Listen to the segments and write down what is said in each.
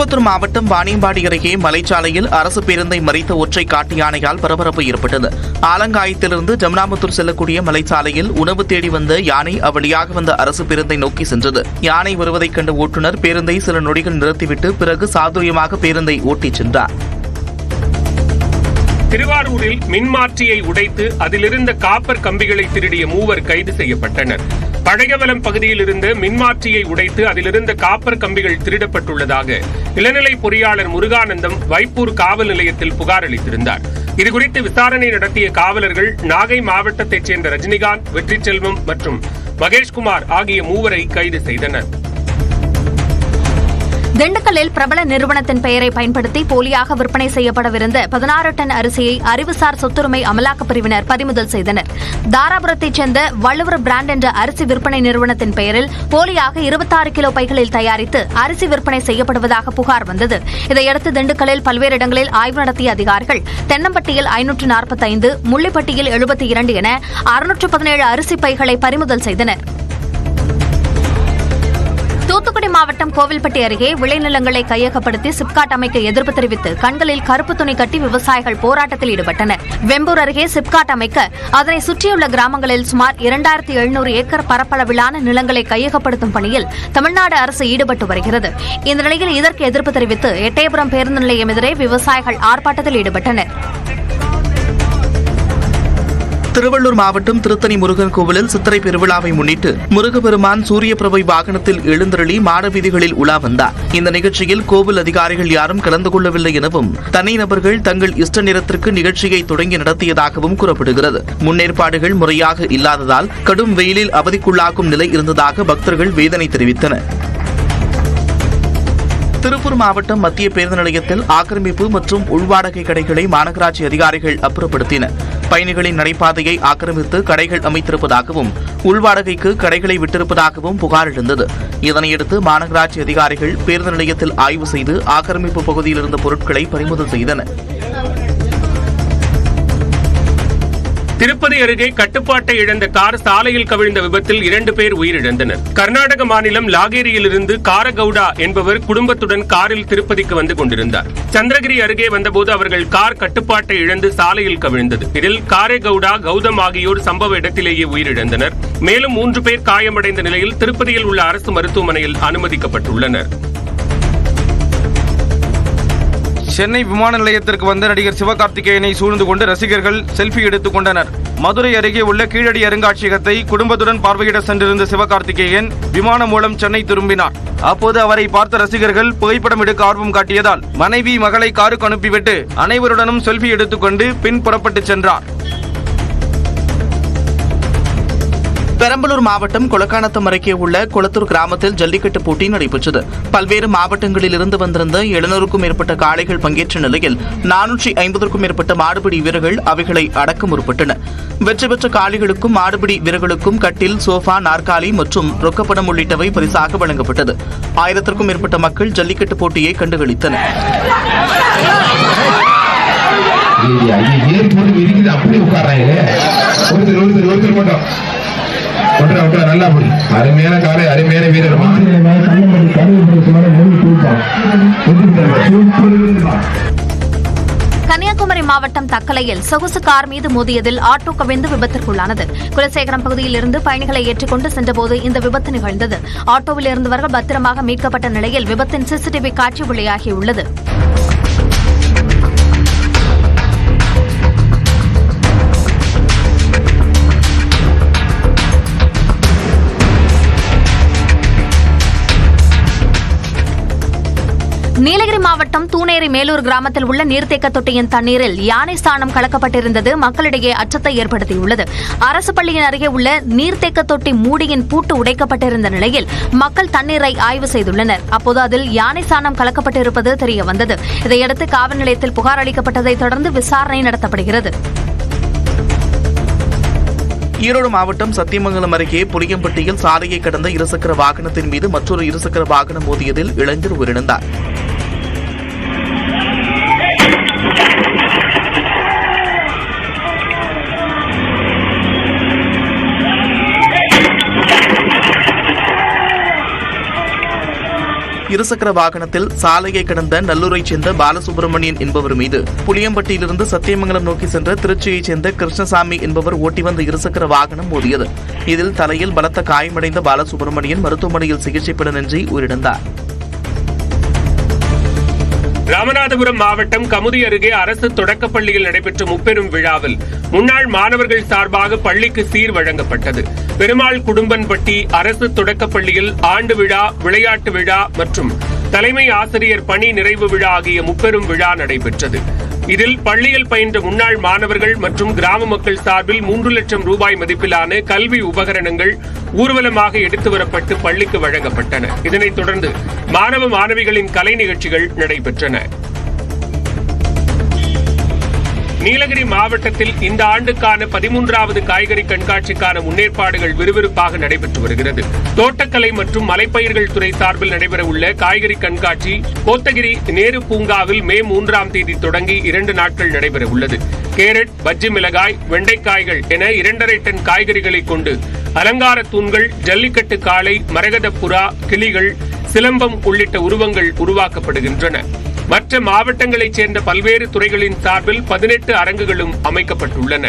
திருப்பத்தூர் மாவட்டம் வாணியம்பாடி அருகே மலைச்சாலையில் அரசு பேருந்தை மறித்த ஒற்றை காட்டு யானையால் பரபரப்பு ஏற்பட்டது. ஆலங்காயத்திலிருந்து ஜமுனாமுத்தூர் செல்லக்கூடிய மலைச்சாலையில் உணவு தேடி வந்த யானை அவ்வழியாக வந்த அரசு பேருந்தை நோக்கி சென்றது. யானை வருவதைக் கண்ட ஓட்டுநர் பேருந்தை சில நொடிகள் நிறுத்திவிட்டு பிறகு சாதுரியமாக பேருந்தை ஓட்டிச் சென்றார். திருவாரூரில் மின்மாற்றியை உடைத்து அதிலிருந்த காப்பர் கம்பிகளை திருடிய மூவர் கைது செய்யப்பட்டனர். பழையவலம் பகுதியில் இருந்த மின்மாற்றியை உடைத்து அதிலிருந்த காப்பர் கம்பிகள் திருடப்பட்டுள்ளதாக இளநிலை பொறியாளர் முருகானந்தம் வைப்பூர் காவல் நிலையத்தில் புகார் அளித்திருந்தார். இதுகுறித்து விசாரணை நடத்திய காவலர்கள் நாகை மாவட்டத்தைச் சேர்ந்த ரஜினிகாந்த் வெற்றிச்செல்வம் மற்றும் மகேஷ்குமார் ஆகிய மூவரை கைது செய்தனர். திண்டுக்கல்லில் பிரபல நிறுவனத்தின் பெயரை பயன்படுத்தி போலியாக விற்பனை செய்யப்படவிருந்த பதினாறு டன் அரிசியை அறிவுசார் சொத்துரிமை அமலாக்கப் பிரிவினர் பறிமுதல் செய்தனர். தாராபுரத்தைச் சேர்ந்த வள்ளுவர் பிராண்ட் என்ற அரிசி விற்பனை நிறுவனத்தின் பெயரில் போலியாக இருபத்தாறு கிலோ பைகளில் தயாரித்து அரிசி விற்பனை செய்யப்படுவதாக புகார் வந்தது. இதையடுத்து திண்டுக்கல்லில் பல்வேறு இடங்களில் ஆய்வு நடத்திய அதிகாரிகள் தென்னம்பட்டியில் ஐநூற்று நாற்பத்தைந்து முள்ளிப்பட்டியில் எழுபத்தி இரண்டு என அறுநூற்று பதினேழு அரிசி பைகளை பறிமுதல் செய்தனா் தூத்துக்குடி மாவட்டம் கோவில்பட்டி அருகே விளைநிலங்களை கையகப்படுத்தி சிப்காட் அமைக்க எதிர்ப்பு தெரிவித்து கண்களில் கருப்பு துணி கட்டி விவசாயிகள் போராட்டத்தில் ஈடுபட்டனர். வெம்பூர் அருகே சிப்காட் அமைக்க அதனை சுற்றியுள்ள கிராமங்களில் சுமார் இரண்டாயிரத்தி எழுநூறு ஏக்கர் பரப்பளவிலான நிலங்களை கையகப்படுத்தும் பணியில் தமிழ்நாடு அரசு ஈடுபட்டு வருகிறது. இந்த நிலையில் இதற்கு எதிர்ப்பு தெரிவித்து எட்டயபுரம் பேருந்து நிலையம் எதிரே விவசாயிகள் ஆர்ப்பாட்டத்தில் ஈடுபட்டனர். திருவள்ளூர் மாவட்டம் திருத்தணி முருகன் கோவிலில் சித்திரை பெருவிழாவை முன்னிட்டு முருகப்பெருமான் சூரிய பிரபை வாகனத்தில் எழுந்தருளி மாடவீதிகளில் உலா வந்தார். இந்த நிகழ்ச்சியில் கோவில் அதிகாரிகள் யாரும் கலந்து கொள்ளவில்லை எனவும் தனிநபர்கள் தங்கள் இஷ்ட நேரத்திற்கு நிகழ்ச்சியை தொடங்கி நடத்தியதாகவும் கூறப்படுகிறது. முன்னேற்பாடுகள் முறையாக இல்லாததால் கடும் வெயிலில் அவதிக்குள்ளாகும் நிலை இருந்ததாக பக்தர்கள் வேதனை தெரிவித்தனர். திருப்பூர் மாவட்டம் மத்திய பேருந்து நிலையத்தில் ஆக்கிரமிப்பு மற்றும் உள்வாடகை கடைகளை மாநகராட்சி அதிகாரிகள் அப்புறப்படுத்தினர். பயணிகளின் நடைபாதையை ஆக்கிரமித்து கடைகள் அமைத்திருப்பதாகவும் உள்வாடகைக்கு கடைகளை விட்டிருப்பதாகவும் புகார் எழுந்தது. இதனையடுத்து மாநகராட்சி அதிகாரிகள் பேருந்து நிலையத்தில் ஆய்வு செய்து ஆக்கிரமிப்பு பகுதியில் இருந்த பொருட்களை பறிமுதல் செய்தனர். திருப்பதி அருகே கட்டுப்பாட்டை இழந்த கார் சாலையில் கவிழ்ந்த விபத்தில் இரண்டு பேர் உயிரிழந்தனர். கர்நாடக மாநிலம் லாகேரியிலிருந்து காரகவுடா என்பவர் குடும்பத்துடன் காரில் திருப்பதிக்கு வந்து கொண்டிருந்தார். சந்திரகிரி அருகே வந்தபோது அவர்கள் கார் கட்டுப்பாட்டை இழந்து சாலையில் கவிழ்ந்தது. இதில் காரேகவுடா கௌதம் ஆகியோர் சம்பவ இடத்திலேயே உயிரிழந்தனர். மேலும் மூன்று பேர் காயமடைந்த நிலையில் திருப்பதியில் உள்ள அரசு மருத்துவமனையில் அனுமதிக்கப்பட்டுள்ளனர். சென்னை விமான நிலையத்திற்கு வந்த நடிகர் சிவகார்த்திகேயனை சூழ்ந்து கொண்டு ரசிகர்கள் செல்ஃபி எடுத்துக் கொண்டனர். மதுரை அருகே உள்ள கீழடி அருங்காட்சியகத்தை குடும்பத்துடன் பார்வையிட சென்றிருந்த சிவகார்த்திகேயன் விமானம் மூலம் சென்னை திரும்பினார். அப்போது அவரை பார்த்த ரசிகர்கள் புகைப்படம் எடுக்க ஆர்வம் காட்டியதால் மனைவி மகளை காருக்கு அனுப்பிவிட்டு அனைவருடனும் செல்ஃபி எடுத்துக்கொண்டு பின் புறப்பட்டு சென்றார். பெரம்பலூர் மாவட்டம் கொலக்கானத்தம் அருகே உள்ள குளத்தூர் கிராமத்தில் ஜல்லிக்கட்டு போட்டி நடைபெற்றது பல்வேறு மாவட்டங்களில் இருந்து வந்திருந்த எழுநூறுக்கும் மேற்பட்ட காளைகள் பங்கேற்ற நிலையில் நானூற்றி ஐம்பதற்கும் மேற்பட்ட மாடுபிடி வீரர்கள் அவைகளை அடக்க முற்பட்டனர் வெற்றி பெற்ற காளைகளுக்கும் மாடுபிடி வீரர்களுக்கும் கட்டில் சோஃபா நாற்காலி மற்றும் ரொக்கப்பணம் உள்ளிட்டவை பரிசாக வழங்கப்பட்டது ஆயிரத்திற்கும் மேற்பட்ட மக்கள் ஜல்லிக்கட்டு போட்டியை கண்டுகளித்தனர் மக்களை நல்லா புரியும் அருமையான காலை அருமையான வீரர். கன்னியாகுமரி மாவட்டம் தக்கலையில் சொகுசு கார் மீது மோதியதில் ஆட்டோ கவிழ்ந்து விபத்திற்குள்ளானது. குலசேகரம் பகுதியில் இருந்து பயணிகளை ஏற்றிக்கொண்டு சென்றபோது இந்த விபத்து நிகழ்ந்தது. ஆட்டோவில் இருந்தவர்கள் பத்திரமாக மீட்கப்பட்ட நிலையில் விபத்தின் சிசிடிவி காட்சி வெளியாகியுள்ளது. நீலகிரி மாவட்டம் தூணேரி மேலூர் கிராமத்தில் உள்ள நீர்த்தேக்க தொட்டியின் தண்ணீரில் யானை சாணம் கலக்கப்பட்டிருந்தது. மக்களிடையே அச்சத்தை ஏற்படுத்தியுள்ளது. அரசு பள்ளியின் அருகே உள்ள நீர்த்தேக்க தொட்டி மூடியின் பூட்டு உடைக்கப்பட்டிருந்த நிலையில் மக்கள் தண்ணீரை ஆய்வு செய்துள்ளனர். அப்போது அதில் யானை சாணம் கலக்கப்பட்டிருப்பது தெரிய வந்தது இதையடுத்து காவல் நிலையத்தில் புகார் அளிக்கப்பட்டதை தொடர்ந்து விசாரணை நடத்தப்படுகிறது. ஈரோடு மாவட்டம் சத்தியமங்கலம் அருகே புளியம்பட்டியில் சாலையை கடந்த இருசக்கர வாகனத்தின் மீது மற்றொரு இருசக்கர வாகனம் மோதியதில் இளைஞர் உயிரிழந்தார். இருசக்கர வாகனத்தில் சாலையை கடந்த நல்லூரைச் சேர்ந்த பாலசுப்ரமணியன் என்பவர் மீது புளியம்பட்டியிலிருந்து சத்தியமங்கலம் நோக்கி சென்ற திருச்சியைச் சேர்ந்த கிருஷ்ணசாமி என்பவர் ஓட்டி வந்த இருசக்கர வாகனம் மோதியது. இதில் தலையில் பலத்த காயமடைந்த பாலசுப்ரமணியன் மருத்துவமனையில் சிகிச்சை பலனின்றி உயிரிழந்தார். ராமநாதபுரம் மாவட்டம் கமுதி அருகே அரசு தொடக்கப்பள்ளியில் நடைபெற்ற முப்பெரும் விழாவில் முன்னாள் மாணவர்கள் சார்பாக பள்ளிக்கு சீர் வழங்கப்பட்டது. பெருமாள் குடும்பன்பட்டி அரசு தொடக்கப்பள்ளியில் ஆண்டு விழா விளையாட்டு விழா மற்றும் தலைமை ஆசிரியர் பணி நிறைவு விழா ஆகிய முப்பெரும் விழா நடைபெற்றது. இதில் பள்ளியில் பயின்ற முன்னாள் மாணவர்கள் மற்றும் கிராம மக்கள் சார்பில் மூன்று லட்சம் ரூபாய் மதிப்பிலான கல்வி உபகரணங்கள் ஊர்வலமாக எடுத்து வரப்பட்டு பள்ளிக்கு வழங்கப்பட்டன. இதனைத் தொடர்ந்து மாணவ மாணவிகளின் கலை நிகழ்ச்சிகள் நடைபெற்றன. நீலகிரி மாவட்டத்தில் இந்த ஆண்டுக்கான பதிமூன்றாவது காய்கறி கண்காட்சிக்கான முன்னேற்பாடுகள் விறுவிறுப்பாக நடைபெற்று வருகிறது. தோட்டக்கலை மற்றும் மலைப்பயிர்கள் துறை சார்பில் நடைபெறவுள்ள காய்கறி கண்காட்சி கோத்தகிரி நேரு பூங்காவில் மே மூன்றாம் தேதி தொடங்கி இரண்டு நாட்கள் நடைபெறவுள்ளது. கேரட் பஜ்ஜி மிளகாய் வெண்டைக்காய்கள் என இரண்டரை டன் காய்கறிகளை கொண்டு அலங்கார தூண்கள் ஜல்லிக்கட்டு காளை மரகத புறா கிளிகள் சிலம்பம் உள்ளிட்ட உருவங்கள் உருவாக்கப்படுகின்றன. மற்ற மாவட்டங்களைச் சேர்ந்த பல்வேறு துறைகளின் சார்பில் பதினெட்டு அரங்குகளும் அமைக்கப்பட்டுள்ளன.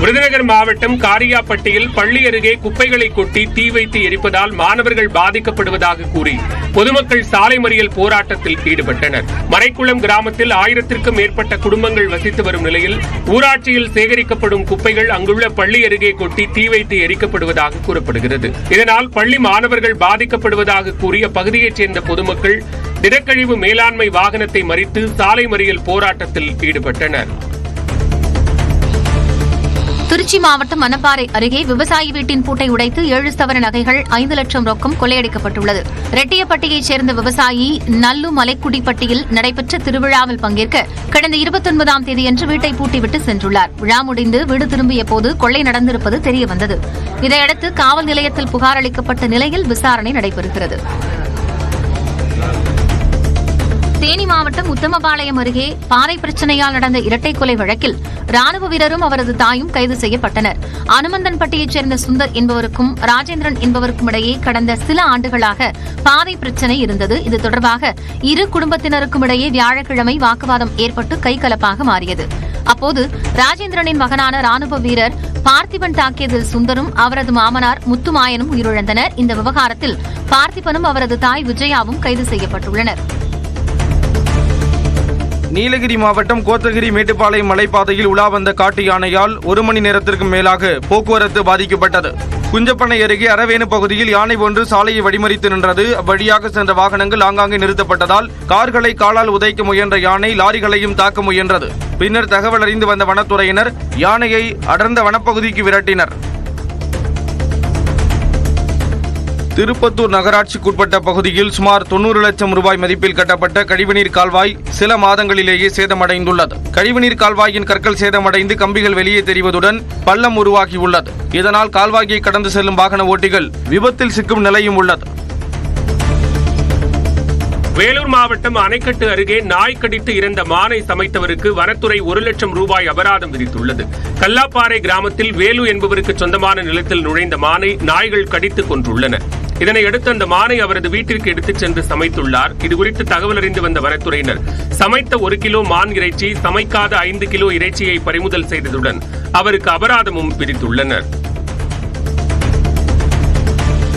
விருதுநகர் மாவட்டம் காரியாப்பட்டியில் பள்ளி அருகே குப்பைகளை கொட்டி தீ வைத்து எரிப்பதால் மாணவர்கள் பாதிக்கப்படுவதாக கூறி பொதுமக்கள் சாலை மறியல் போராட்டத்தில் ஈடுபட்டனர். மறைக்குளம் கிராமத்தில் ஆயிரத்திற்கும் மேற்பட்ட குடும்பங்கள் வசித்து வரும் நிலையில் ஊராட்சியில் சேகரிக்கப்படும் குப்பைகள் அங்குள்ள பள்ளி அருகே கொட்டி தீ வைத்து எரிக்கப்படுவதாக கூறப்படுகிறது. இதனால் பள்ளி மாணவர்கள் பாதிக்கப்படுவதாக கூறிய அப்பகுதியைச் சேர்ந்த பொதுமக்கள் திடக்கழிவு மேலாண்மை வாகனத்தை மறித்து சாலை மறியல் போராட்டத்தில் ஈடுபட்டனர். திருச்சி மாவட்டம் மணப்பாறை அருகே விவசாயி வீட்டின் பூட்டை உடைத்து ஏழு சவர நகைகள் ஐந்து லட்சம் ரொக்கம் கொள்ளையடிக்கப்பட்டுள்ளது. ரெட்டியப்பட்டியைச் சேர்ந்த விவசாயி நல்லு மலைக்குடிப்பட்டியில் நடைபெற்ற திருவிழாவில் பங்கேற்க கடந்த இருபத்தொன்பதாம் தேதியன்று வீட்டை பூட்டிவிட்டு சென்றுள்ளார். விழா முடிந்து வீடு திரும்பிய போது கொள்ளை நடந்திருப்பது தெரியவந்தது. இதையடுத்து காவல் நிலையத்தில் புகார் அளிக்கப்பட்ட நிலையில் விசாரணை நடைபெறுகிறது. தேனி மாவட்டம் உத்தமபாளையம் அருகே பாறை பிரச்சனையால் நடந்த இரட்டை கொலை வழக்கில் ராணுவ வீரரும் அவரது தாயும் கைது செய்யப்பட்டனர். அனுமந்தன்பட்டியைச் சேர்ந்த சுந்தர் என்பவருக்கும் ராஜேந்திரன் என்பவருக்கும் இடையே கடந்த சில ஆண்டுகளாக பாதை பிரச்சனை இருந்தது. இது தொடர்பாக இரு குடும்பத்தினருக்கும் இடையே வியாழக்கிழமை வாக்குவாதம் ஏற்பட்டு கைகலப்பாக மாறியது. அப்போது ராஜேந்திரனின் மகனான ராணுவ வீரர் பார்த்திபன் தாக்கியதில் சுந்தரும் அவரது மாமனார் முத்துமாயனும் உயிரிழந்தனர். இந்த விவகாரத்தில் பார்த்திபனும் அவரது தாய் விஜயாவும் கைது செய்யப்பட்டுள்ளனர். நீலகிரி மாவட்டம் கோத்தகிரி மேட்டுப்பாளையம் மலைப்பாதையில் உலா வந்த காட்டு யானையால் ஒரு மணி நேரத்திற்கு மேலாக போக்குவரத்து பாதிக்கப்பட்டது. குஞ்சப்பனை அருகே அரவேணு பகுதியில் யானை ஒன்று சாலையை வடிமறித்து நின்றது. அவ்வழியாக சென்ற வாகனங்கள் ஆங்காங்கே நிறுத்தப்பட்டதால் கார்களை காலால் உதைக்க முயன்ற யானை லாரிகளையும் தாக்க முயன்றது. பின்னர் தகவல் அறிந்து வந்த வனத்துறையினர் யானையை அடர்ந்த வனப்பகுதிக்கு விரட்டினர். திருப்பத்தூர் நகராட்சிக்குட்பட்ட பகுதியில் சுமார் தொண்ணூறு லட்சம் ரூபாய் மதிப்பில் கட்டப்பட்ட கழிவுநீர் கால்வாய் சில மாதங்களிலேயே சேதமடைந்துள்ளது. கழிவுநீர் கால்வாயின் கற்கள் சேதமடைந்து கம்பிகள் வெளியே தெரிவதுடன் பள்ளம் உருவாகியுள்ளது. இதனால் கால்வாயை கடந்து செல்லும் வாகன ஓட்டிகள் விபத்தில் சிக்கும் நிலையும் உள்ளது. வேலூர் மாவட்டம் அணைக்கட்டு அருகே நாய் கடித்து இறந்த மானை சமைத்தவருக்கு வனத்துறை ஒரு லட்சம் ரூபாய் அபராதம் விதித்துள்ளது. கல்லாப்பாறை கிராமத்தில் வேலு என்பவருக்கு சொந்தமான நிலத்தில் நுழைந்த மானை நாய்கள் கடித்து கொன்றுள்ளன. இதனையடுத்து அந்த மானை அவரது வீட்டிற்கு எடுத்துச் சென்று சமைத்துள்ளார். இதுகுறித்து தகவல் அறிந்து வந்த வனத்துறையினர் சமைத்த ஒரு கிலோ மான் இறைச்சி சமைக்காத ஐந்து கிலோ இறைச்சியை பறிமுதல் செய்ததுடன் அவருக்கு அபராதமும் விதித்துள்ளனர்.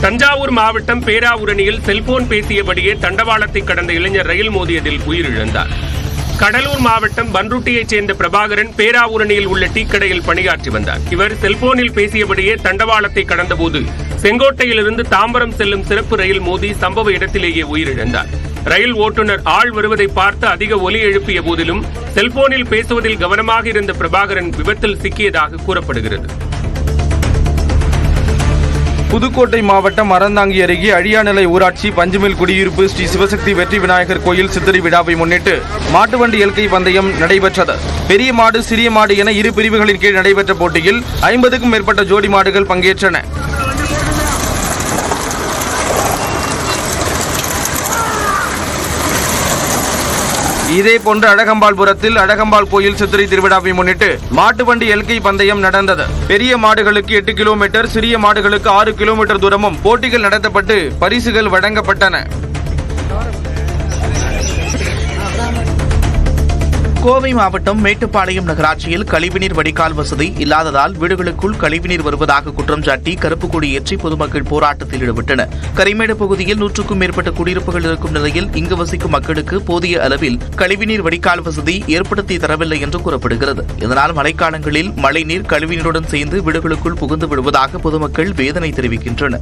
தஞ்சாவூர் மாவட்டம் பேராவூரணியில் செல்போன் பேசியபடியே தண்டவாளத்தை கடந்த இளைஞர் ரயில் மோதியதில் உயிரிழந்தார். கடலூர் மாவட்டம் பன்ருட்டியைச் சேர்ந்த பிரபாகரன் பேராவூரணியில் உள்ள டீக்கடையில் பணியாற்றி வந்தார். இவர் செல்போனில் பேசியபடியே தண்டவாளத்தை கடந்தபோது செங்கோட்டையிலிருந்து தாம்பரம் செல்லும் சிறப்பு ரயில் மோதி சம்பவ இடத்திலேயே உயிரிழந்தார். ரயில் ஓட்டுநர் ஆள் வருவதை பார்த்து அதிக ஒலி எழுப்பிய போதிலும் செல்போனில் பேசுவதில் கவனமாக இருந்த பிரபாகரன் விபத்தில் சிக்கியதாக கூறப்படுகிறது. புதுக்கோட்டை மாவட்டம் அறந்தாங்கி அருகே அழியாநிலை ஊராட்சி பஞ்சுமில் குடியிருப்பு ஸ்ரீ சிவசக்தி வெற்றி விநாயகர் கோயில் சித்திரை விழாவை முன்னிட்டு மாட்டுவண்டி இயற்கை பந்தயம் நடைபெற்றது. பெரிய மாடு சிறிய மாடு என இரு பிரிவுகளின் கீழ் நடைபெற்ற போட்டியில் ஐம்பதுக்கும் மேற்பட்ட ஜோடி மாடுகள் பங்கேற்றன. இதே போன்று அழகம்பாள்புரத்தில் அழகம்பாள் கோயில் சித்திரை திருவிழாவை முன்னிட்டு மாட்டு வண்டி எல்கை பந்தயம் நடந்தது. பெரிய மாடுகளுக்கு எட்டு கிலோமீட்டர் சிறிய மாடுகளுக்கு ஆறு கிலோமீட்டர் தூரமும் போட்டிகள் நடத்தப்பட்டு பரிசுகள் வழங்கப்பட்டன. கோவை மாவட்டம் மேட்டுப்பாளையம் நகராட்சியில் கழிவுநீர் வடிகால் வசதி இல்லாததால் வீடுகளுக்குள் கழிவுநீர் வருவதாக குற்றம் சாட்டி கருப்பு கொடி ஏற்றி பொதுமக்கள் போராட்டத்தில் ஈடுபட்டனர். கரிமேடு பகுதியில் நூற்றுக்கும் மேற்பட்ட குடியிருப்புகள் இருக்கும் நிலையில் இங்கு வசிக்கும் மக்களுக்கு போதிய அளவில் கழிவுநீர் வடிகால் வசதி ஏற்படுத்தி தரவில்லை என்று கூறப்படுகிறது. இதனால் மழைக்காலங்களில் மழைநீர் கழிவுநீருடன் சேர்ந்து வீடுகளுக்குள் புகுந்து விடுவதாக பொதுமக்கள் வேதனை தெரிவிக்கின்றனர்.